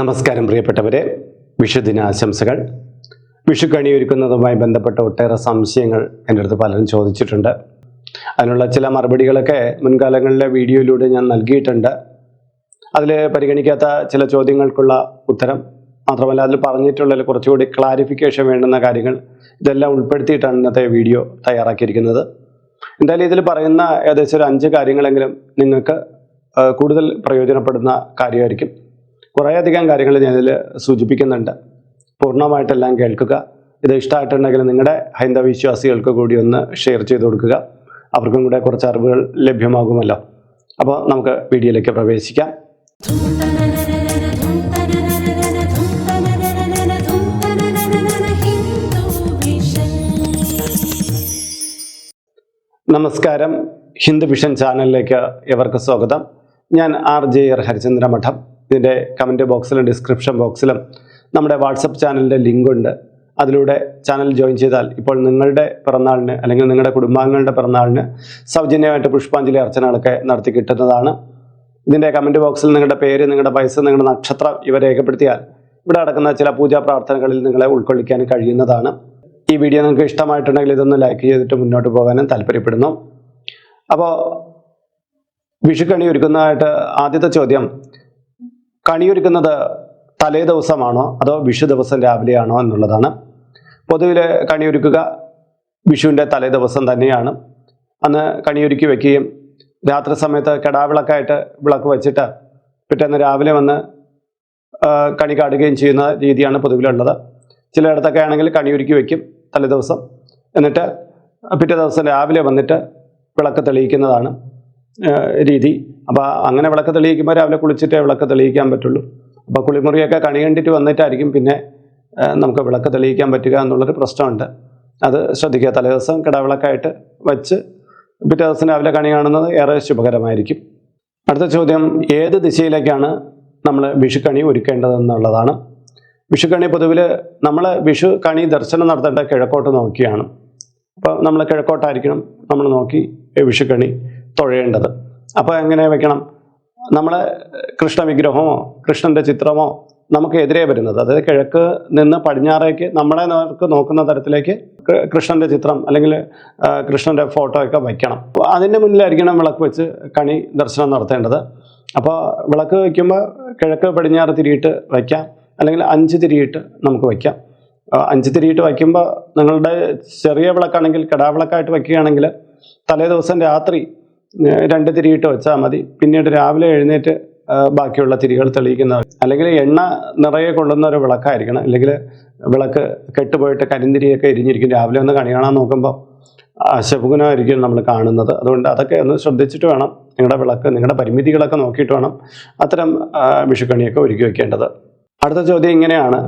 നമസ്കാരം പ്രിയപ്പെട്ടവരെ. വിഷുദിനാശംസകൾ. വിഷു കണിയൊരുക്കുന്നതുമായി ബന്ധപ്പെട്ട ഒട്ടേറെ സംശയങ്ങൾ എന്റെ അടുത്ത് പലരും ചോദിച്ചിട്ടുണ്ട്. അതിനുള്ള ചില മറുപടികളൊക്കെ മുൻകാലങ്ങളിലെ വീഡിയോയിലൂടെ ഞാൻ നൽകിയിട്ടുണ്ട്. അതിൽ പരിഗണിക്കാത്ത ചില ചോദ്യങ്ങൾക്കുള്ള ഉത്തരം മാത്രമല്ല അതിൽ പറഞ്ഞിട്ടുള്ളതിൽ കുറച്ചുകൂടി ക്ലാരിഫിക്കേഷൻ വേണ്ടുന്ന കാര്യങ്ങൾ ഇതെല്ലാം ഉൾപ്പെടുത്തിയിട്ടാണ് ഇന്നത്തെ വീഡിയോ തയ്യാറാക്കിയിരിക്കുന്നത്. എന്തായാലും ഇതിൽ പറയുന്ന ഏകദേശം ഒരു അഞ്ച് കാര്യങ്ങളെങ്കിലും നിങ്ങൾക്ക് കൂടുതൽ പ്രയോജനപ്പെടുന്ന കാര്യമായിരിക്കും. കുറേയധികം കാര്യങ്ങൾ ഞാനിതിൽ സൂചിപ്പിക്കുന്നുണ്ട്. പൂർണമായിട്ടെല്ലാം കേൾക്കുക. ഇത് ഇഷ്ടമായിട്ടുണ്ടെങ്കിൽ നിങ്ങളുടെ ഹൈന്ദവ വിശ്വാസികൾക്ക് കൂടി ഒന്ന് ഷെയർ ചെയ്ത് കൊടുക്കുക. അവർക്കും കൂടെ കുറച്ച് അറിവുകൾ ലഭ്യമാകുമല്ലോ. അപ്പോൾ നമുക്ക് വീഡിയോയിലേക്ക് പ്രവേശിക്കാം. നമസ്കാരം. ഹിന്ദു വിഷൻ ചാനലിലേക്ക് എവർക്ക് സ്വാഗതം. ഞാൻ ആർ ജെ ആർ ഹരിചന്ദ്ര മഠം ഇതിന്റെ കമന്റ് ബോക്സിലും ഡിസ്ക്രിപ്ഷൻ ബോക്സിലും നമ്മുടെ വാട്സപ്പ് ചാനലിന്റെ ലിങ്കുണ്ട്. അതിലൂടെ ചാനൽ ജോയിൻ ചെയ്താൽ ഇപ്പോൾ നിങ്ങളുടെ പിറന്നാളിന് അല്ലെങ്കിൽ നിങ്ങളുടെ കുടുംബാംഗങ്ങളുടെ പിറന്നാളിന് സൗജന്യമായിട്ട് പുഷ്പാഞ്ജലി അർച്ചനകളൊക്കെ നടത്തി കിട്ടുന്നതാണ്. ഇതിന്റെ കമന്റ് ബോക്സിൽ നിങ്ങളുടെ പേര് നിങ്ങളുടെ വയസ്സ് നിങ്ങളുടെ നക്ഷത്രം ഇവ രേഖപ്പെടുത്തിയാൽ ഇവിടെ നടക്കുന്ന ചില പൂജാ പ്രാർത്ഥനകളിൽ നിങ്ങളെ ഉൾക്കൊള്ളിക്കാൻ കഴിയുന്നതാണ്. ഈ വീഡിയോ നിങ്ങൾക്ക് ഇഷ്ടമായിട്ടുണ്ടെങ്കിൽ ഇതൊന്ന് ലൈക്ക് ചെയ്തിട്ട് മുന്നോട്ട് പോകാനും താല്പര്യപ്പെടുന്നു. അപ്പോൾ വിഷുക്കണി ഒരുക്കുന്നതായിട്ട് ആദ്യത്തെ ചോദ്യം കണിയൊരുക്കുന്നത് തലേ ദിവസമാണോ അതോ വിഷു ദിവസം രാവിലെയാണോ എന്നുള്ളതാണ്. പൊതുവിൽ കണിയൊരുക്കുക വിഷുവിന്റെ തലേ ദിവസം തന്നെയാണ്. അന്ന് കണിയൊരുക്കി വെക്കുകയും രാത്രി സമയത്ത് കെടാവിളക്കായിട്ട് വിളക്ക് വെച്ചിട്ട് പിറ്റേന്ന് രാവിലെ വന്ന് കണി കാടുകയും ചെയ്യുന്ന രീതിയാണ് പൊതുവിലുള്ളത്. ചിലയിടത്തൊക്കെ ആണെങ്കിൽ കണിയൊരുക്കി വെക്കും തലേ ദിവസം. എന്നിട്ട് പിറ്റേ ദിവസം രാവിലെ വന്നിട്ട് വിളക്ക് തെളിയിക്കുന്നതാണ്. രീതി. അപ്പോൾ അങ്ങനെ വിളക്ക് തെളിയിക്കുമ്പോൾ രാവിലെ കുളിച്ചിട്ടേ വിളക്ക് തെളിയിക്കാൻ പറ്റുള്ളൂ. അപ്പോൾ കുളിമുറിയൊക്കെ കണി കണ്ടിട്ട് വന്നിട്ടായിരിക്കും പിന്നെ നമുക്ക് വിളക്ക് തെളിയിക്കാൻ പറ്റുക എന്നുള്ളൊരു പ്രശ്നമുണ്ട്. അത് ശ്രദ്ധിക്കുക. തലേ ദിവസം കിടവിളക്കായിട്ട് വെച്ച് പിറ്റേ ദിവസം രാവിലെ കണി കാണുന്നത് ഏറെ ശുഭകരമായിരിക്കും. അടുത്ത ചോദ്യം ഏത് ദിശയിലേക്കാണ് നമ്മൾ വിഷുക്കണി ഒരുക്കേണ്ടതെന്നുള്ളതാണ്. വിഷുക്കണി പൊതുവിൽ നമ്മൾ വിഷു കണി ദർശനം നടത്തേണ്ട കിഴക്കോട്ട് നോക്കിയാണ്. അപ്പോൾ നമ്മൾ കിഴക്കോട്ടായിരിക്കണം. നമ്മൾ നോക്കി വിഷുക്കണി തുഴയേണ്ടത്. അപ്പോൾ എങ്ങനെ വെക്കണം? നമ്മൾ കൃഷ്ണ വിഗ്രഹമോ കൃഷ്ണന്റെ ചിത്രമോ നമുക്ക് എതിരെ വരുന്നത്. അതായത് കിഴക്ക് നിന്ന് പടിഞ്ഞാറേക്ക് നമ്മളെ നേർക്ക് നോക്കുന്ന തരത്തിലേക്ക് കൃഷ്ണന്റെ ചിത്രം അല്ലെങ്കിൽ കൃഷ്ണന്റെ ഫോട്ടോ ഒക്കെ വയ്ക്കണം. അതിന്റെ മുന്നിലായിരിക്കണം വിളക്ക് വെച്ച് കണി ദർശനം നടത്തേണ്ടത്. അപ്പോൾ വിളക്ക് വയ്ക്കുമ്പോൾ കിഴക്ക് പടിഞ്ഞാറ് തിരിയിട്ട് വയ്ക്കാം. അല്ലെങ്കിൽ അഞ്ച് തിരിയിട്ട് നമുക്ക് വയ്ക്കാം. അഞ്ച് തിരിയിട്ട് വയ്ക്കുമ്പോൾ നിങ്ങളുടെ ചെറിയ വിളക്കാണെങ്കിൽ കടാവിളക്കായിട്ട് വയ്ക്കുകയാണെങ്കിൽ തലേ ദിവസം രാത്രി രണ്ട് തിരിയിട്ട് വെച്ചാൽ മതി. പിന്നീട് രാവിലെ എഴുന്നേറ്റ് ബാക്കിയുള്ള തിരികൾ തെളിയിക്കുന്ന അല്ലെങ്കിൽ എണ്ണ നിറയെ കൊള്ളുന്ന ഒരു വിളക്കായിരിക്കണം. അല്ലെങ്കിൽ വിളക്ക് കെട്ടുപോയിട്ട് കരിന്തിരിയൊക്കെ എരിഞ്ഞിരിക്കും. രാവിലെ ഒന്ന് കണി കാണാൻ നോക്കുമ്പോൾ അശകുനമായിരിക്കും നമ്മൾ കാണുന്നത്. അതുകൊണ്ട് അതൊക്കെ ഒന്ന് ശ്രദ്ധിച്ചിട്ട് വേണം നിങ്ങളുടെ വിളക്ക് നിങ്ങളുടെ പരിമിതികളൊക്കെ നോക്കിയിട്ട് വേണം അത്തരം വിഷുക്കണിയൊക്കെ ഒരുക്കി വയ്ക്കേണ്ടത് അടുത്ത ചോദ്യം ഇങ്ങനെയാണ്.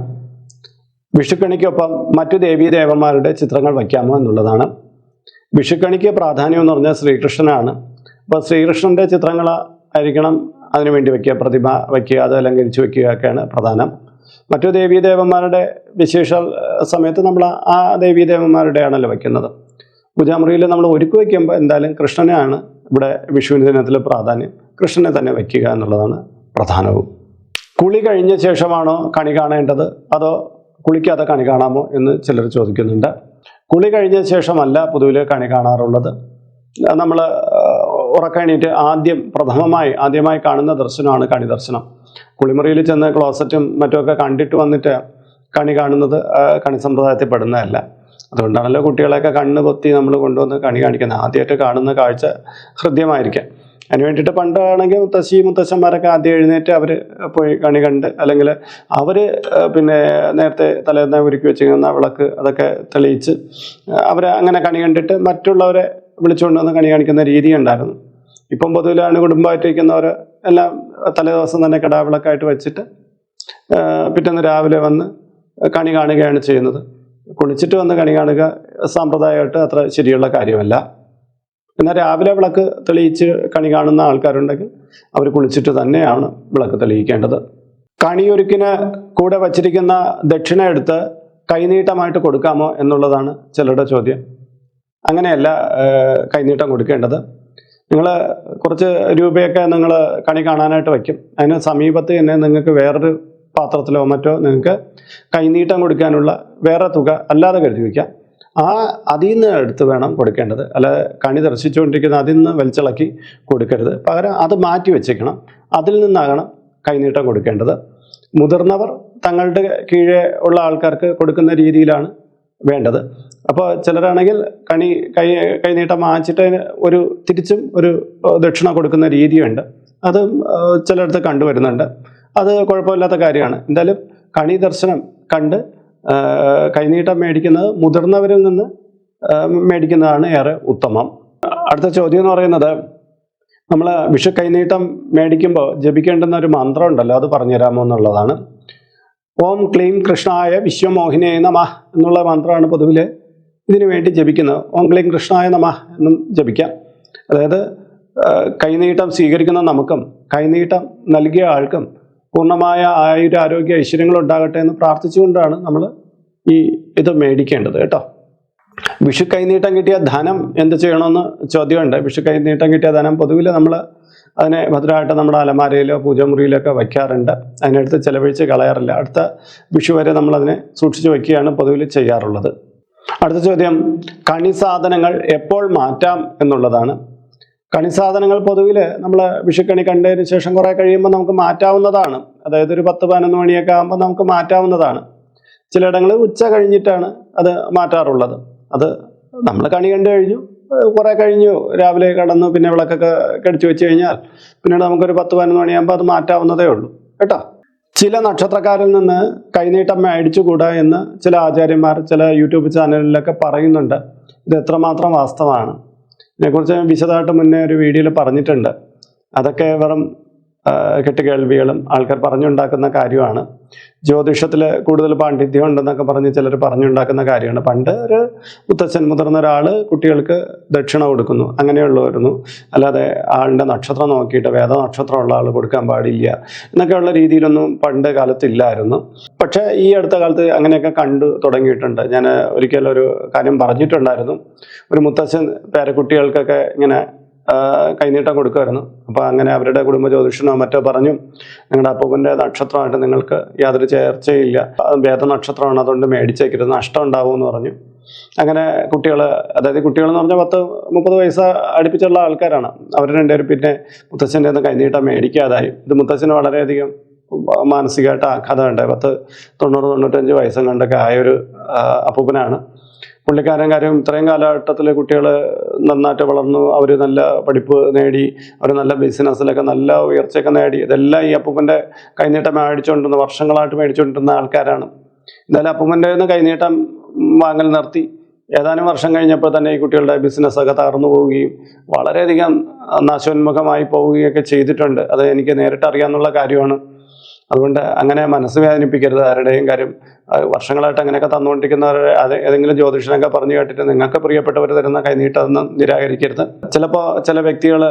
വിഷുക്കണിക്കൊപ്പം മറ്റു ദേവീ ദേവന്മാരുടെ ചിത്രങ്ങൾ വയ്ക്കാമോ എന്നുള്ളതാണ്. വിഷുക്കണിക്ക് പ്രാധാന്യം എന്ന് പറഞ്ഞാൽ ശ്രീകൃഷ്ണനാണ് അപ്പോൾ ശ്രീകൃഷ്ണന്റെ ചിത്രങ്ങൾ ആയിരിക്കണം അതിനു വേണ്ടി വയ്ക്കുക പ്രതിമ വയ്ക്കുക അത് അലങ്കരിച്ച് വയ്ക്കുക ഒക്കെയാണ് പ്രധാനം. മറ്റു ദേവീ ദേവന്മാരുടെ വിശേഷ സമയത്ത് നമ്മൾ ആ ദേവീ ദേവന്മാരുടെ ആണല്ലോ വയ്ക്കുന്നത് പൂജാമുറിയിൽ നമ്മൾ ഒരുക്കി വയ്ക്കുമ്പോൾ എന്തായാലും കൃഷ്ണനെയാണ് ഇവിടെ വിഷുവിന്റെ ദിനത്തിൽ പ്രാധാന്യം. കൃഷ്ണനെ തന്നെ വയ്ക്കുക എന്നുള്ളതാണ് പ്രധാനവും. കുളി കഴിഞ്ഞ ശേഷമാണോ കണി കാണേണ്ടത്? അതോ കുളിക്കാതെ കണി കാണാമോ എന്ന് ചിലർ ചോദിക്കുന്നുണ്ട്. കുളി കഴിഞ്ഞ ശേഷമല്ല പൊതുവിൽ കണി കാണാറുള്ളത്. നമ്മൾ ഉറക്കണീറ്റ് ആദ്യം പ്രഥമമായി ആദ്യമായി കാണുന്ന ദർശനമാണ് കണി ദർശനം കുളിമുറിയിൽ ചെന്ന് ക്ലോസറ്റും മറ്റുമൊക്കെ കണ്ടിട്ട് വന്നിട്ട് കണി കാണുന്നത് കണി സമ്പ്രദായത്തിൽ പെടുന്നതല്ല അതുകൊണ്ടാണല്ലോ കുട്ടികളെയൊക്കെ കണ്ണ് പൊത്തി നമ്മൾ കൊണ്ടുവന്ന് കണി കാണിക്കുന്നത്. ആദ്യമായിട്ട് കാണുന്ന കാഴ്ച ഹൃദ്യമായിരിക്കാം. അതിന് വേണ്ടിയിട്ട് പണ്ടാണെങ്കിൽ മുത്തശ്ശി മുത്തശ്ശന്മാരൊക്കെ ആദ്യം എഴുന്നേറ്റ് അവർ പോയി കണി കണ്ട് അല്ലെങ്കിൽ അവർ പിന്നെ നേരത്തെ തലേന്ന് ഒരുക്കി വെച്ചിരിക്കുന്ന വിളക്ക് അതൊക്കെ തെളിയിച്ച് അവർ അങ്ങനെ കണി കണ്ടിട്ട് മറ്റുള്ളവരെ വിളിച്ചുകൊണ്ട് വന്ന് കണി കാണിക്കുന്ന രീതി ഉണ്ടായിരുന്നു. ഇപ്പം പൊതുവിലാണ് കുടുംബമായിട്ടിരിക്കുന്നവർ എല്ലാം തലേദിവസം തന്നെ കടാവിളക്കായിട്ട് വെച്ചിട്ട് പിറ്റേന്ന് രാവിലെ വന്ന് കണി കാണുകയാണ് ചെയ്യുന്നത്. കുളിച്ചിട്ട് വന്ന് കണി കാണുക സാമ്പ്രദായമായിട്ട് അത്ര ശരിയുള്ള കാര്യമല്ല. എന്നാൽ രാവിലെ വിളക്ക് തെളിയിച്ച് കണി കാണുന്ന ആൾക്കാരുണ്ടെങ്കിൽ അവർ കുളിച്ചിട്ട് തന്നെയാണ് വിളക്ക് തെളിയിക്കേണ്ടത്. കണിയൊരുക്കിന് കൂടെ വച്ചിരിക്കുന്ന ദക്ഷിണ എടുത്ത് കൈനീട്ടമായിട്ട് കൊടുക്കാമോ എന്നുള്ളതാണ് ചിലരുടെ ചോദ്യം. അങ്ങനെയല്ല കൈനീട്ടം കൊടുക്കേണ്ടത്. നിങ്ങൾ കുറച്ച് രൂപയൊക്കെ നിങ്ങൾ കണി കാണാനായിട്ട് വയ്ക്കും. അതിന് സമീപത്ത് തന്നെ നിങ്ങൾക്ക് വേറൊരു പാത്രത്തിലോ മറ്റോ നിങ്ങൾക്ക് കൈനീട്ടം കൊടുക്കാനുള്ള വേറെ തുക അല്ലാതെ കരുതി വയ്ക്കാം. ആ അതിൽ നിന്ന് എടുത്ത് വേണം കൊടുക്കേണ്ടത്. അല്ല കണി ദർശിച്ചുകൊണ്ടിരിക്കുന്ന അതിൽ നിന്ന് വലിച്ചിളക്കി കൊടുക്കരുത്. പകരം അത് മാറ്റി വെച്ചേക്കണം. അതിൽ നിന്നാകണം കൈനീട്ടം കൊടുക്കേണ്ടത്. മുതിർന്നവർ തങ്ങളുടെ കീഴെ ഉള്ള ആൾക്കാർക്ക് കൊടുക്കുന്ന രീതിയിലാണ് വേണ്ടത്. അപ്പോൾ ചിലരാണെങ്കിൽ കണി കൈ കൈനീട്ടം വാങ്ങിച്ചിട്ട് ഒരു തിരിച്ചും ഒരു ദക്ഷിണ കൊടുക്കുന്ന രീതിയുണ്ട്. അത് ചിലയിടത്ത് കണ്ടുവരുന്നുണ്ട്. അത് കുഴപ്പമില്ലാത്ത കാര്യമാണ്. എന്തായാലും കണി ദർശനം കണ്ട് കൈനീട്ടം മേടിക്കുന്നത് മുതിർന്നവരിൽ നിന്ന് മേടിക്കുന്നതാണ് ഏറെ ഉത്തമം. അടുത്ത ചോദ്യം എന്ന് പറയുന്നത് നമ്മൾ വിഷു കൈനീട്ടം മേടിക്കുമ്പോൾ ജപിക്കേണ്ടുന്ന ഒരു മന്ത്രം ഉണ്ടല്ലോ അത് പറഞ്ഞുതരാമോ എന്നുള്ളതാണ്. ഓം ക്ലീം കൃഷ്ണായ വിശ്വമോഹിനേ നമ എന്നുള്ള മന്ത്രമാണ് പൊതുവിൽ ഇതിനു വേണ്ടി ജപിക്കുന്നത്. ഓം ക്ലീം കൃഷ്ണായ നമ എന്നും ജപിക്കാം. അതായത് കൈനീട്ടം സ്വീകരിക്കുന്ന നമുക്കും കൈനീട്ടം നൽകിയ ആൾക്കും പൂർണമായ ആയുര ആരോഗ്യ ഐശ്വര്യങ്ങൾ ഉണ്ടാകട്ടെ എന്ന് പ്രാർത്ഥിച്ചുകൊണ്ടാണ് നമ്മൾ ഈ ഇത് മേടിക്കേണ്ടത് കേട്ടോ. വിഷു കൈനീട്ടം കിട്ടിയ ധനം എന്ത് ചെയ്യണമെന്ന് ചോദ്യമുണ്ട്. വിഷു കൈനീട്ടം കിട്ടിയ ധനം പൊതുവിൽ നമ്മൾ അതിനെ ഭദ്രമായിട്ട് നമ്മുടെ അലമാരയിലോ പൂജമുറിയിലൊക്കെ വയ്ക്കാറുണ്ട്. അതിനടുത്ത് ചിലവഴിച്ച് കളയാറില്ല. അടുത്ത വിഷു വരെ നമ്മളതിനെ സൂക്ഷിച്ചു വയ്ക്കുകയാണ് പൊതുവിൽ ചെയ്യാറുള്ളത്. അടുത്ത ചോദ്യം കണി സാധനങ്ങൾ എപ്പോൾ മാറ്റാം എന്നുള്ളതാണ്. കണി സാധനങ്ങൾ പൊതുവിൽ നമ്മൾ വിഷുക്കണി കണ്ടതിന് ശേഷം കുറേ കഴിയുമ്പോൾ നമുക്ക് മാറ്റാവുന്നതാണ്. അതായത് ഒരു പത്ത് പതിനൊന്ന് മണിയൊക്കെ ആകുമ്പോൾ നമുക്ക് മാറ്റാവുന്നതാണ്. ചിലയിടങ്ങളിൽ ഉച്ച കഴിഞ്ഞിട്ടാണ് അത് മാറ്റാറുള്ളത്. അത് നമ്മൾ കണി കണ്ടു കഴിഞ്ഞു. കുറെ കഴിഞ്ഞു. രാവിലെ കടന്നു പിന്നെ വിളക്കൊക്കെ കടിച്ചു വെച്ച് കഴിഞ്ഞാൽ പിന്നീട് നമുക്കൊരു പത്ത് പതിനൊന്ന് മണിയാകുമ്പോൾ അത് മാറ്റാവുന്നതേ ഉള്ളൂ. കേട്ടോ? ചില നക്ഷത്രക്കാരിൽ നിന്ന് കൈനീട്ടം മേടിച്ചുകൂടാ എന്ന് ചില ആചാര്യന്മാർ ചില യൂട്യൂബ് ചാനലിലൊക്കെ പറയുന്നുണ്ട്. ഇത് എത്രമാത്രം വാസ്തവമാണ്. ഇതിനെക്കുറിച്ച് വിശദമായിട്ട് മുന്നേ ഒരു വീഡിയോയിൽ പറഞ്ഞിട്ടുണ്ട്. അതൊക്കെ വെറും കെട്ടുകേൾവികളും ആൾക്കാർ പറഞ്ഞുണ്ടാക്കുന്ന കാര്യമാണ്. ജ്യോതിഷത്തിൽ കൂടുതൽ പാണ്ഡിത്യം ഉണ്ടെന്നൊക്കെ പറഞ്ഞ് ചിലർ പറഞ്ഞുണ്ടാക്കുന്ന കാര്യമാണ്. പണ്ട് ഒരു മുത്തച്ഛൻ മുതിർന്ന ഒരാൾ കുട്ടികൾക്ക് ദക്ഷിണ കൊടുക്കുന്നു. അങ്ങനെയുള്ളവരുന്നു. അല്ലാതെ ആളുടെ നക്ഷത്രം നോക്കിയിട്ട് വേദ നക്ഷത്രമുള്ള ആൾ കൊടുക്കാൻ പാടില്ല എന്നൊക്കെയുള്ള രീതിയിലൊന്നും പണ്ട് കാലത്തില്ലായിരുന്നു. പക്ഷേ ഈ അടുത്ത കാലത്ത് അങ്ങനെയൊക്കെ കണ്ടു തുടങ്ങിയിട്ടുണ്ട്. ഞാൻ ഒരിക്കലും ഒരു കാര്യം പറഞ്ഞിട്ടുണ്ടായിരുന്നു. ഒരു മുത്തച്ഛൻ പേരക്കുട്ടികൾക്കൊക്കെ ഇങ്ങനെ കൈനീട്ടം കൊടുക്കുമായിരുന്നു. അപ്പോൾ അങ്ങനെ അവരുടെ കുടുംബ ജ്യോതിഷനോ മറ്റോ പറഞ്ഞു നിങ്ങളുടെ അപ്പൂപ്പന്റെ നക്ഷത്രമായിട്ട് നിങ്ങൾക്ക് യാതൊരു ചേർച്ചയില്ല. വേദ നക്ഷത്രമാണ് അതുകൊണ്ട് മേടിച്ചേക്കരുത്. നഷ്ടം ഉണ്ടാവും എന്ന് പറഞ്ഞു. അങ്ങനെ കുട്ടികൾ അതായത് കുട്ടികൾ എന്ന് പറഞ്ഞാൽ പത്ത് മുപ്പത് വയസ്സ് അടുപ്പിച്ചുള്ള ആൾക്കാരാണ്. അവർ രണ്ടുപേരും പിന്നെ മുത്തച്ഛന്റെ നിന്ന് കൈനീട്ടം മേടിക്കാതായി. ഇത് മുത്തച്ഛന് വളരെയധികം മാനസികമായിട്ട് ആഘാതം ഉണ്ടായി പത്ത് തൊണ്ണൂറ് തൊണ്ണൂറ്റഞ്ച് വയസ്സും കണ്ടൊക്കെ ആയൊരു അപ്പൂപ്പനാണ്. പുള്ളിക്കാരൻ കാര്യം ഇത്രയും കാലഘട്ടത്തിൽ കുട്ടികൾ നന്നായിട്ട് വളർന്നു അവർ നല്ല പഠിപ്പ് നേടി അവർ നല്ല ബിസിനസ്സിലൊക്കെ നല്ല ഉയർച്ചയൊക്കെ നേടി ഇതെല്ലാം ഈ അപ്പൂപ്പന്റെ കൈനീട്ടം മേടിച്ചുകൊണ്ടിരുന്ന വർഷങ്ങളായിട്ട് മേടിച്ചുകൊണ്ടിരുന്ന ആൾക്കാരാണ്. എന്തായാലും അപ്പൂപ്പന്റെ നിന്ന് കൈനീട്ടം വാങ്ങൽ നിർത്തി. ഏതാനും വർഷം കഴിഞ്ഞപ്പോൾ തന്നെ ഈ കുട്ടികളുടെ ബിസിനസ്സൊക്കെ തകർന്നു പോവുകയും വളരെയധികം നാശോന്മുഖമായി പോവുകയൊക്കെ ചെയ്തിട്ടുണ്ട്. അത് എനിക്ക് നേരിട്ട് അറിയാമെന്നുള്ള കാര്യമാണ്. അതുകൊണ്ട് അങ്ങനെ മനസ്സ് വേദനിപ്പിക്കരുത് ആരുടെയും കാര്യം. വർഷങ്ങളായിട്ട് അങ്ങനെയൊക്കെ തന്നുകൊണ്ടിരിക്കുന്നവരെ അത് ഏതെങ്കിലും ജ്യോതിഷനൊക്കെ പറഞ്ഞു കേട്ടിട്ട് നിങ്ങൾക്ക് പ്രിയപ്പെട്ടവർ തരുന്ന കൈനീട്ടതൊന്നും നിരാകരിക്കരുത്. ചിലപ്പോൾ ചില വ്യക്തികൾ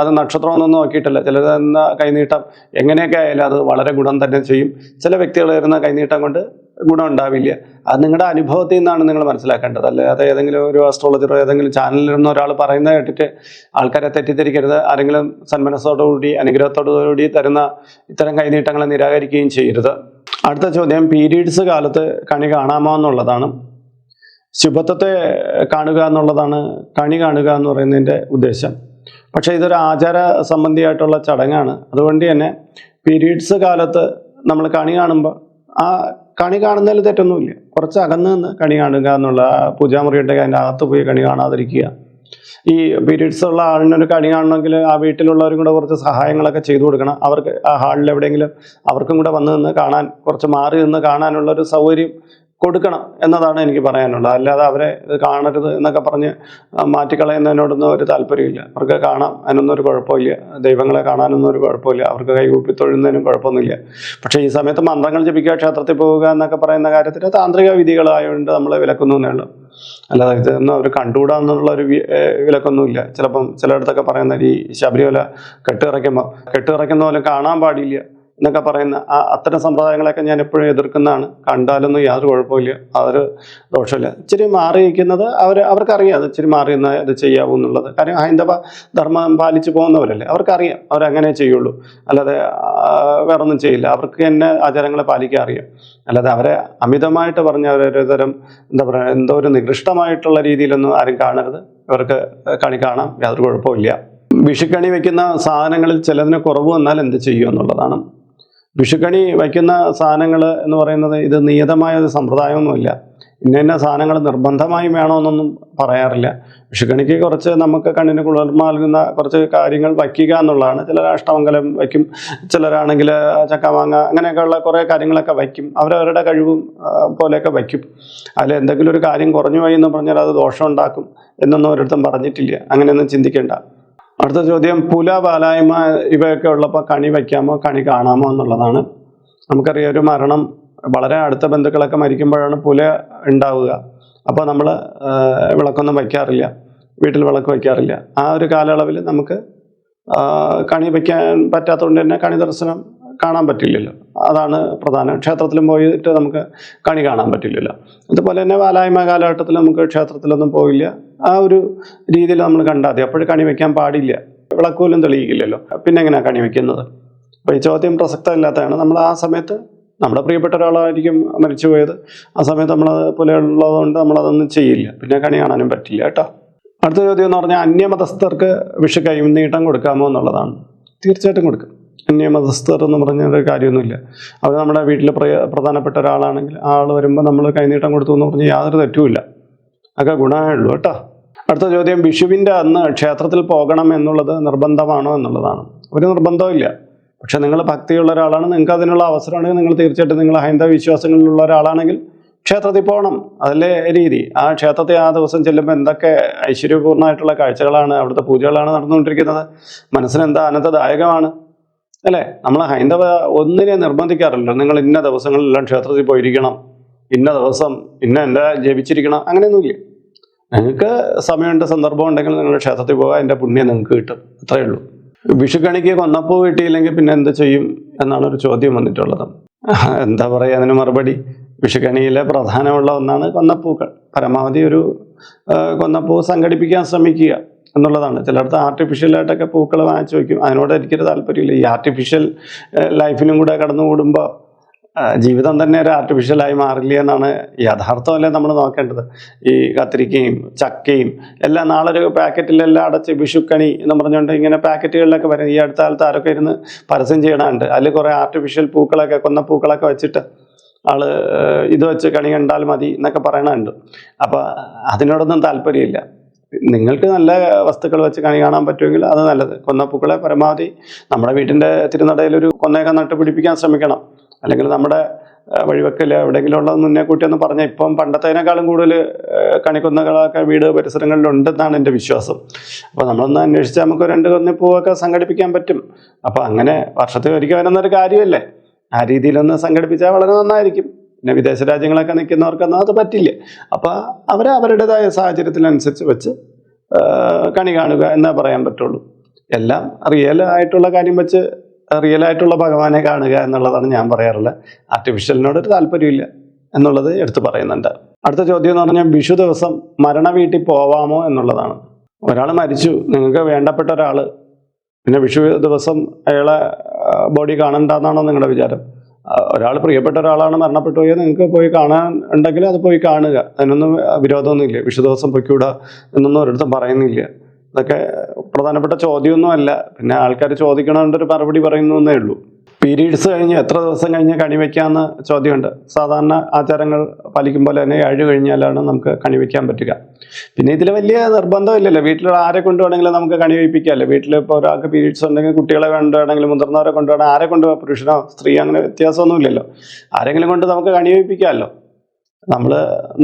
അത് നക്ഷത്രമൊന്നും നോക്കിയിട്ടില്ല. ചിലർ തരുന്ന കൈനീട്ടം എങ്ങനെയൊക്കെ ആയാലും അത് വളരെ ഗുണം തന്നെ ചെയ്യും. ചില വ്യക്തികൾ തരുന്ന കൈനീട്ടം കൊണ്ട് ഗുണം ഉണ്ടാവില്ല. അത് നിങ്ങളുടെ അനുഭവത്തിൽ നിന്നാണ് നിങ്ങൾ മനസ്സിലാക്കേണ്ടത്. അല്ലാതെ ഏതെങ്കിലും ഒരു അസ്ട്രോളജറോ ഏതെങ്കിലും ചാനലിൽ നിന്ന് ഒരാൾ പറയുന്നത് കേട്ടിട്ട് ആൾക്കാരെ തെറ്റിദ്ധരിക്കരുത്. ആരെങ്കിലും സന്മനസ്സോടുകൂടി അനുഗ്രഹത്തോടുകൂടി തരുന്ന ഇത്തരം കൈനീട്ടങ്ങളെ നിരാകരിക്കുകയും ചെയ്യരുത്. അടുത്ത ചോദ്യം പീരീഡ്സ് കാലത്ത് കണി കാണാമോ എന്നുള്ളതാണ്. ശുഭത്വത്തെ കാണുക എന്നുള്ളതാണ് കണി കാണുക എന്ന് പറയുന്നതിന്റെ ഉദ്ദേശം. പക്ഷേ ഇതൊരു ആചാര സംബന്ധിയായിട്ടുള്ള ചടങ്ങാണ്. അതുകൊണ്ട് തന്നെ പീരീഡ്സ് കാലത്ത് നമ്മൾ കണി കാണുമ്പോൾ ആ കണി കാണുന്നതിൽ തെറ്റൊന്നുമില്ല. കുറച്ച് അകന്ന് നിന്ന് കണി കാണുക എന്നുള്ള ആ പൂജാമുറി അതിന്റെ അകത്ത് പോയി കണി കാണാതിരിക്കുക. ഈ പീരീഡ്സ് ഉള്ള ആളിനൊരു കണി കാണണമെങ്കിൽ ആ വീട്ടിലുള്ളവരും കൂടെ കുറച്ച് സഹായങ്ങളൊക്കെ ചെയ്തു കൊടുക്കണം. അവർക്ക് ആ ഹാളിൽ എവിടെയെങ്കിലും അവർക്കും കൂടെ വന്ന് നിന്ന് കാണാൻ കുറച്ച് മാറി നിന്ന് കാണാനുള്ള ഒരു സൗകര്യം കൊടുക്കണം എന്നതാണ് എനിക്ക് പറയാനുള്ളത്. അല്ലാതെ അവരെ ഇത് കാണരുത് എന്നൊക്കെ പറഞ്ഞ് മാറ്റിക്കളയുന്നതിനോടൊന്നും ഒരു താല്പര്യമില്ല അവർക്ക് കാണാം അതിനൊന്നും ഒരു കുഴപ്പമില്ല. ദൈവങ്ങളെ കാണാനൊന്നും ഒരു കുഴപ്പമില്ല. അവർക്ക് കൈകൂപ്പി തൊഴുന്നതിനും കുഴപ്പമൊന്നുമില്ല. പക്ഷേ ഈ സമയത്ത് മന്ത്രങ്ങൾ ജപിക്കുക ക്ഷേത്രത്തിൽ പോവുക എന്നൊക്കെ പറയുന്ന കാര്യത്തിൽ താന്ത്രിക വിധികളായതുകൊണ്ട് നമ്മൾ വിലക്കുന്നു എന്നേ ഉള്ളൂ അല്ലാതെ ഇതൊന്നും അവർ കണ്ടുകൂടാ എന്നുള്ള ഒരു വിലക്കൊന്നുമില്ല. ചിലപ്പം ചിലയിടത്തൊക്കെ പറയുന്ന ഈ ശബരിമല കെട്ടിറയ്ക്കുമ്പോൾ കെട്ടിറയ്ക്കുന്ന പോലെ കാണാൻ പാടില്ല. എന്നൊക്കെ പറയുന്ന ആ അത്തരം സമ്പ്രദായങ്ങളൊക്കെ ഞാൻ എപ്പോഴും എതിർക്കുന്നതാണ്. കണ്ടാലൊന്നും യാതൊരു കുഴപ്പമില്ല അതൊരു ദോഷമില്ല ഇച്ചിരി മാറിയിരിക്കുന്നത് അവർ അവർക്കറിയാം. അത് ഇച്ചിരി മാറി ഇത് ചെയ്യാവൂ എന്നുള്ളത്. കാര്യം ഹൈന്ദവ ധർമ്മം പാലിച്ചു പോകുന്നവരല്ലേ? അവർക്കറിയാം. അവരങ്ങനെ ചെയ്യുള്ളൂ. അല്ലാതെ വേറെ വേറൊന്നും ചെയ്യില്ല. അവർക്ക് തന്നെ ആചാരങ്ങളെ പാലിക്കാൻ അറിയാം. അല്ലാതെ അവരെ അമിതമായിട്ട് പറഞ്ഞ അവരൊരു തരം എന്താ പറയുക എന്തോ ഒരു നികൃഷ്ടമായിട്ടുള്ള രീതിയിലൊന്നും ആരും കാണരുത്. ഇവർക്ക് കണി കാണാം. യാതൊരു കുഴപ്പമില്ല വിഷുക്കണി വെക്കുന്ന സാധനങ്ങളിൽ ചിലതിന് കുറവ് വന്നാൽ എന്ത് ചെയ്യും എന്നുള്ളതാണ്. വിഷുക്കണി വയ്ക്കുന്ന സാധനങ്ങൾ എന്ന് പറയുന്നത് ഇത് നിയതമായ ഒരു സമ്പ്രദായമൊന്നുമില്ല. ഇന്ന ഇന്ന സാധനങ്ങൾ നിർബന്ധമായും വേണമെന്നൊന്നും പറയാറില്ല. വിഷുക്കണിക്ക് കുറച്ച് നമുക്ക് കണ്ണിന് കുളിർമ നൽകുന്ന കുറച്ച് കാര്യങ്ങൾ വയ്ക്കുക എന്നുള്ളതാണ്. ചിലർ അഷ്ടമംഗലം വയ്ക്കും ചിലരാണെങ്കിൽ ചക്കമാങ്ങ അങ്ങനെയൊക്കെയുള്ള കുറേ കാര്യങ്ങളൊക്കെ വയ്ക്കും. അവരവരുടെ കഴിവും പോലെയൊക്കെ വയ്ക്കും. അതിൽ എന്തെങ്കിലും ഒരു കാര്യം കുറഞ്ഞു പോയി എന്ന് പറഞ്ഞാൽ അത് ദോഷം ഉണ്ടാക്കും എന്നൊന്നും ഒരിടത്തും പറഞ്ഞിട്ടില്ല. അങ്ങനെയൊന്നും ചിന്തിക്കേണ്ട. അടുത്ത ചോദ്യം പുല പാലായ്മ ഇവയൊക്കെ ഉള്ളപ്പോൾ കണി വയ്ക്കാമോ കണി കാണാമോ എന്നുള്ളതാണ്. നമുക്കറിയാം ഒരു മരണം വളരെ അടുത്ത ബന്ധുക്കളൊക്കെ മരിക്കുമ്പോഴാണ് പുല ഉണ്ടാവുക. അപ്പോൾ നമ്മൾ വിളക്കൊന്നും വയ്ക്കാറില്ല വീട്ടിൽ വിളക്ക് വയ്ക്കാറില്ല. ആ ഒരു കാലയളവിൽ നമുക്ക് കണി വയ്ക്കാൻ പറ്റാത്തതുകൊണ്ട് തന്നെ കണി ദർശനം കാണാൻ പറ്റില്ലല്ലോ. അതാണ് പ്രധാനം. ക്ഷേത്രത്തിലും പോയിട്ട് നമുക്ക് കണി കാണാൻ പറ്റില്ലല്ലോ. അതുപോലെ തന്നെ വാലായ്മ കാലഘട്ടത്തിൽ നമുക്ക് ക്ഷേത്രത്തിലൊന്നും പോയില്ല. ആ ഒരു രീതിയിൽ നമ്മൾ കണ്ടാൽ മതി. അപ്പോഴും കണി വയ്ക്കാൻ പാടില്ല. വിളക്കൂലും തെളിയിക്കില്ലല്ലോ. പിന്നെ എങ്ങനെയാണ് കണി വയ്ക്കുന്നത് അപ്പോൾ ഈ ചോദ്യം പ്രസക്തമില്ലാത്തതാണ്. നമ്മൾ ആ സമയത്ത് നമ്മുടെ പ്രിയപ്പെട്ട ഒരാളായിരിക്കും മരിച്ചു മരിച്ചുപോയത്. ആ സമയത്ത് നമ്മൾ പോലെ ഉള്ളതുകൊണ്ട് നമ്മളതൊന്നും ചെയ്യില്ല. പിന്നെ കണി കാണാനും പറ്റില്ല കേട്ടോ. അടുത്ത ചോദ്യം എന്ന് പറഞ്ഞാൽ അന്യമതസ്ഥർക്ക് വിഷു കൈനീട്ടം കൊടുക്കാമോ എന്നുള്ളതാണ്. തീർച്ചയായിട്ടും കൊടുക്കും. അന്യമതസ്ഥർ എന്ന് പറഞ്ഞൊരു കാര്യമൊന്നുമില്ല. അവർ നമ്മുടെ വീട്ടിൽ പ്രധാനപ്പെട്ട ഒരാളാണെങ്കിൽ ആൾ വരുമ്പോൾ നമ്മൾ കൈനീട്ടം കൊടുത്തു എന്ന് പറഞ്ഞ് യാതൊരു തെറ്റുമില്ല. ഒക്കെ ഗുണമേ ഉള്ളൂ കേട്ടോ. അടുത്ത ചോദ്യം വിഷുവിന്റെ അന്ന് ക്ഷേത്രത്തിൽ പോകണം എന്നുള്ളത് നിർബന്ധമാണോ എന്നുള്ളതാണ്. ഒരു നിർബന്ധവും ഇല്ല. പക്ഷെ നിങ്ങൾ ഭക്തിയുള്ള ഒരാളാണ് നിങ്ങൾക്ക് അതിനുള്ള അവസരമാണെങ്കിൽ നിങ്ങൾ തീർച്ചയായിട്ടും നിങ്ങൾ ഹൈന്ദവ വിശ്വാസങ്ങളിലുള്ള ഒരാളാണെങ്കിൽ ക്ഷേത്രത്തിൽ പോകണം. അതല്ലേ രീതി. ആ ക്ഷേത്രത്തിൽ ആ ദിവസം ചെല്ലുമ്പോൾ എന്തൊക്കെ ഐശ്വര്യപൂർണമായിട്ടുള്ള കാഴ്ചകളാണ് അവിടുത്തെ പൂജകളാണ് നടന്നുകൊണ്ടിരിക്കുന്നത് മനസ്സിന് എന്താ ആനന്ദദായകമാണ് അല്ലേ? നമ്മൾ ഹൈന്ദവ ഒന്നിനെ നിർബന്ധിക്കാറില്ല നിങ്ങൾ ഇന്ന ദിവസങ്ങളിലെല്ലാം ക്ഷേത്രത്തിൽ പോയിരിക്കണം ഇന്ന ദിവസം ഇന്ന എന്താ ജപിച്ചിരിക്കണം അങ്ങനെയൊന്നുമില്ല. നിങ്ങൾക്ക് സമയമുണ്ട് സന്ദർഭം ഉണ്ടെങ്കിൽ നിങ്ങൾ ക്ഷേത്രത്തിൽ പോകാം അതിന്റെ പുണ്യം നിങ്ങൾക്ക് കിട്ടും. അത്രയേ ഉള്ളൂ. വിഷുക്കണിക്ക് കൊന്നപ്പൂ കിട്ടിയില്ലെങ്കിൽ പിന്നെ എന്ത് ചെയ്യും എന്നാണ് ഒരു ചോദ്യം വന്നിട്ടുള്ളത്. എന്താ പറയുക അതിന് മറുപടി. വിഷുക്കണിയിലെ പ്രധാനമുള്ള ഒന്നാണ് കൊന്നപ്പൂക്കൾ. പരമാവധി ഒരു കൊന്നപ്പൂ സംഘടിപ്പിക്കാൻ ശ്രമിക്കുക എന്നുള്ളതാണ്. ചിലയിടത്ത് ആർട്ടിഫിഷ്യലായിട്ടൊക്കെ പൂക്കൾ വാങ്ങിച്ചു വയ്ക്കും. അതിനോട് എനിക്കൊരു താല്പര്യമില്ല. ഈ ആർട്ടിഫിഷ്യൽ ലൈഫിനും കൂടെ കടന്നുകൂടുമ്പോൾ ജീവിതം തന്നെ ഒരു ആർട്ടിഫിഷ്യലായി മാറില്ല എന്നാണ് യഥാർത്ഥമല്ലേ നമ്മൾ നോക്കേണ്ടത്. ഈ കത്തിരിക്കയും ചക്കയും എല്ലാം നാളെ ഒരു പാക്കറ്റിലെല്ലാം അടച്ച് വിഷുക്കണി എന്ന് പറഞ്ഞുകൊണ്ട് ഇങ്ങനെ പാക്കറ്റുകളിലൊക്കെ വരും. ഈ അടുത്ത കാലത്ത് ആരൊക്കെ ഇരുന്ന് പരസ്യം ചെയ്യണമുണ്ട് അതിൽ കുറേ ആർട്ടിഫിഷ്യൽ പൂക്കളൊക്കെ കൊന്ന പൂക്കളൊക്കെ വെച്ചിട്ട് ആൾ ഇത് വെച്ച് കണി കണ്ടാൽ മതി എന്നൊക്കെ പറയണുണ്ട്. അപ്പോൾ അതിനോടൊന്നും താല്പര്യമില്ല. നിങ്ങൾക്ക് നല്ല വസ്തുക്കൾ വെച്ച് കണി കാണാൻ പറ്റുമെങ്കിൽ അത് നല്ലത്. കൊന്നപ്പൂക്കളെ പരമാവധി നമ്മുടെ വീട്ടിന്റെ തിരുനടയിൽ ഒരു കൊന്നയൊക്കെ നട്ട് പിടിപ്പിക്കാൻ ശ്രമിക്കണം. അല്ലെങ്കിൽ നമ്മുടെ വഴിവെക്കൽ എവിടെയെങ്കിലും ഉള്ളത് മുന്നേ കൂട്ടി ഒന്ന് പറഞ്ഞാൽ ഇപ്പം പണ്ടത്തേനേക്കാളും കൂടുതൽ കണിക്കൊന്നകളൊക്കെ വീട് പരിസരങ്ങളിലുണ്ടെന്നാണ് എന്റെ വിശ്വാസം. അപ്പോൾ നമ്മളൊന്ന് അന്വേഷിച്ചാൽ നമുക്ക് രണ്ട് കൊന്നിപ്പൂവൊക്കെ സംഘടിപ്പിക്കാൻ പറ്റും. അപ്പോൾ അങ്ങനെ വർഷത്തിൽ ഒരിക്കൽ വരുന്നൊരു കാര്യമല്ലേ? ആ രീതിയിലൊന്ന് സംഘടിപ്പിച്ചാൽ വളരെ നന്നായിരിക്കും. പിന്നെ വിദേശ രാജ്യങ്ങളൊക്കെ നിൽക്കുന്നവർക്കൊന്നും അത് പറ്റില്ല. അപ്പോൾ അവർ അവരുടേതായ സാഹചര്യത്തിനനുസരിച്ച് വെച്ച് കണി കാണുക എന്നേ പറയാൻ പറ്റുള്ളൂ. എല്ലാം റിയൽ ആയിട്ടുള്ള കാര്യം വെച്ച് റിയൽ ആയിട്ടുള്ള ഭഗവാനെ കാണുക എന്നുള്ളതാണ് ഞാൻ പറയാറുള്ളത്. ആർട്ടിഫിഷ്യലിനോട് ഒരു താല്പര്യമില്ല എന്നുള്ളത് എടുത്തു പറയുന്നുണ്ട്. അടുത്ത ചോദ്യം എന്ന് പറഞ്ഞാൽ വിഷു ദിവസം മരണ വീട്ടിൽ പോവാമോ എന്നുള്ളതാണ്. ഒരാൾ മരിച്ചു നിങ്ങൾക്ക് വേണ്ടപ്പെട്ട ഒരാൾ പിന്നെ വിഷു ദിവസം അയാളെ ബോഡി കാണണ്ടെന്നാണോ നിങ്ങളുടെ വിചാരം? ഒരാൾ പ്രിയപ്പെട്ട ഒരാളാണ് മരണപ്പെട്ടു പോയത് നിങ്ങൾക്ക് പോയി കാണാൻ ഉണ്ടെങ്കിൽ അത് പോയി കാണുക. അതിനൊന്നും വിരോധമൊന്നുമില്ല. വിഷുദിവസം പൊയ്ക്കൂടാ എന്നൊന്നും ഒരിടത്തും പറയുന്നില്ല. ഇതൊക്കെ പ്രധാനപ്പെട്ട ചോദ്യമൊന്നുമല്ല പിന്നെ ആൾക്കാർ ചോദിക്കണതുകൊണ്ട് ഒരു മറുപടി എന്നേ ഉള്ളൂ. പീരീഡ്സ് കഴിഞ്ഞ് എത്ര ദിവസം കഴിഞ്ഞ് കണി വയ്ക്കാമെന്ന് ചോദ്യമുണ്ട്. സാധാരണ ആചാരങ്ങൾ പാലിക്കും പോലെ തന്നെ അഴു കഴിഞ്ഞാലാണ് നമുക്ക് കണി വയ്ക്കാൻ പറ്റുക. പിന്നെ ഇതിൽ വലിയ നിർബന്ധമില്ലല്ലോ വീട്ടിൽ ആരെ കൊണ്ടുവേണമെങ്കിലും നമുക്ക് കണി വയ്പ്പിക്കാമല്ലോ വീട്ടിൽ ഇപ്പോൾ ഒരാൾക്ക് പീരീഡ്സ് ഉണ്ടെങ്കിൽ കുട്ടികളെ കൊണ്ടുവേണമെങ്കിലും മുതിർന്നവരെ കൊണ്ടുവേണം ആരെ കൊണ്ടുപോകാം പുരുഷനോ സ്ത്രീ അങ്ങനെ വ്യത്യാസമൊന്നുമില്ലല്ലോ ആരെങ്കിലും കൊണ്ട് നമുക്ക് കണി വയ്പ്പിക്കാമല്ലോ നമ്മൾ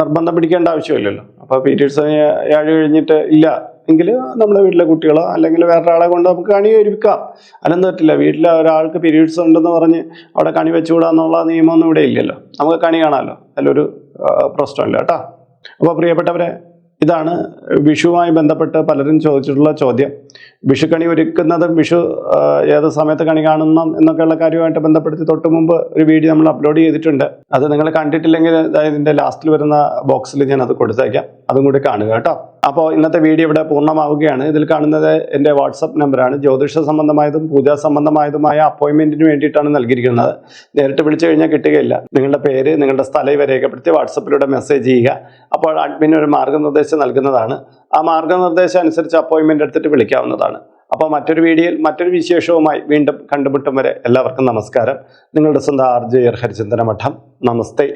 നിർബന്ധം പിടിക്കേണ്ട ആവശ്യമില്ലല്ലോ. അപ്പോൾ പീരീഡ്സ് ഏഴ് കഴിഞ്ഞിട്ട് ഇല്ല. എങ്കിൽ നമ്മുടെ വീട്ടിലെ കുട്ടികളോ അല്ലെങ്കിൽ വേറൊരാളെ കൊണ്ട് നമുക്ക് കണി ഒരുക്കാം. അല്ലെന്ന് പറ്റില്ല. വീട്ടിലെ ഒരാൾക്ക് പീരീഡ്സ് ഉണ്ടെന്ന് പറഞ്ഞ് അവിടെ കണി വെച്ചുകൂടാന്നുള്ള നിയമമൊന്നും ഇവിടെ ഇല്ലല്ലോ. നമുക്ക് കണി കാണാമല്ലോ അതിലൊരു പ്രശ്നമില്ല കേട്ടോ. അപ്പോൾ പ്രിയപ്പെട്ടവരെ ഇതാണ് വിഷുവുമായി ബന്ധപ്പെട്ട് പലരും ചോദിച്ചിട്ടുള്ള ചോദ്യം. വിഷുക്കണി ഒരുക്കുന്നതും വിഷു ഏത് സമയത്ത് കണി കാണുന്ന എന്നൊക്കെയുള്ള കാര്യമായിട്ട് ബന്ധപ്പെടുത്തി തൊട്ട് മുമ്പ് ഒരു വീഡിയോ നമ്മൾ അപ്ലോഡ് ചെയ്തിട്ടുണ്ട്. അത് നിങ്ങൾ കണ്ടിട്ടില്ലെങ്കിൽ ദാ ഇതിന്റെ ലാസ്റ്റിൽ വരുന്ന ബോക്സിൽ ഞാൻ അത് കൊടുത്തേക്കാം അതും കൂടി കാണുക കേട്ടോ. അപ്പോൾ ഇന്നത്തെ വീഡിയോ ഇവിടെ പൂർണമാവുകയാണ്. ഇതിൽ കാണുന്നത് എന്റെ വാട്സപ്പ് നമ്പറാണ്. ജ്യോതിഷ സംബന്ധമായതും പൂജാ സംബന്ധമായതുമായ അപ്പോയിൻമെന്റിന് വേണ്ടിയിട്ടാണ് നൽകിയിരിക്കുന്നത്. നേരിട്ട് വിളിച്ചു കഴിഞ്ഞാൽ കിട്ടുകയില്ല. നിങ്ങളുടെ പേര് നിങ്ങളുടെ സ്ഥലം ഇവ രേഖപ്പെടുത്തി വാട്സപ്പിലൂടെ മെസ്സേജ് ചെയ്യുക. അപ്പോൾ അഡ്മിൻ ഒരു മാർഗനിർദ്ദേശം നൽകുന്നതാണ്. ആ മാർഗനിർദ്ദേശം അനുസരിച്ച് അപ്പോയിൻമെന്റ് എടുത്തിട്ട് വിളിക്കാവുന്നതാണ്. അപ്പോൾ മറ്റൊരു വീഡിയോയിൽ മറ്റൊരു വിശേഷവുമായി വീണ്ടും കണ്ടുമുട്ടും വരെ എല്ലാവർക്കും നമസ്കാരം. നിങ്ങളുടെ സ്വന്തം ആർ ജെ ഹരിചന്ദന മഠം നമസ്തേ.